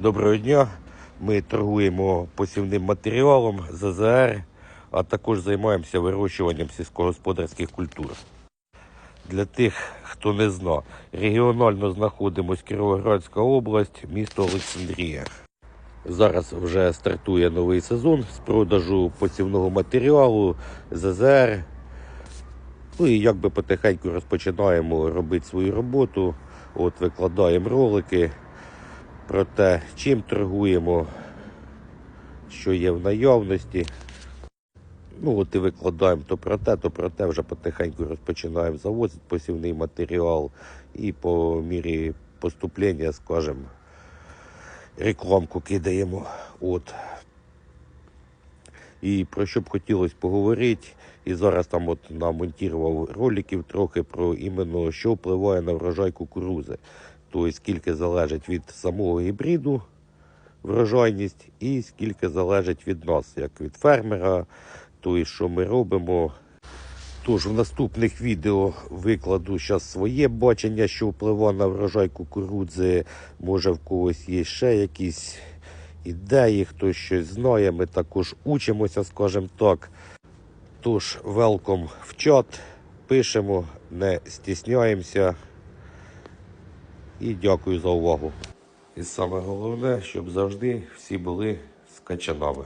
Доброго дня. Ми торгуємо посівним матеріалом ЗЗР, а також займаємося вирощуванням сільськогосподарських культур. Для тих, хто не зна, регіонально знаходимося Кіровоградська область, місто Олександрія. Зараз вже стартує новий сезон з продажу посівного матеріалу ЗЗР. Ну і якби потихеньку розпочинаємо робити свою роботу. От викладаємо ролики про те, чим торгуємо, що є в наявності. Ну, от і викладаємо то про те, то про те, вже потихеньку розпочинаємо завозити посівний матеріал і по мірі поступлення, скажімо, рекламку кидаємо. От. І про що б хотілося поговорити. І зараз там от намонтував роликів трохи про іменно що впливає на врожай кукурузи. Тобто скільки залежить від самого гібриду врожайність і скільки залежить від нас, як від фермера, тобто що ми робимо. Тож в наступних відео викладу зараз своє бачення, що впливає на врожай кукурудзи. Може в когось є ще якісь ідеї, хтось щось знає. Ми також учимося, скажімо так. Тож, велком в чат, пишемо, не стісняємося. І дякую за увагу. І саме головне, щоб завжди всі були з.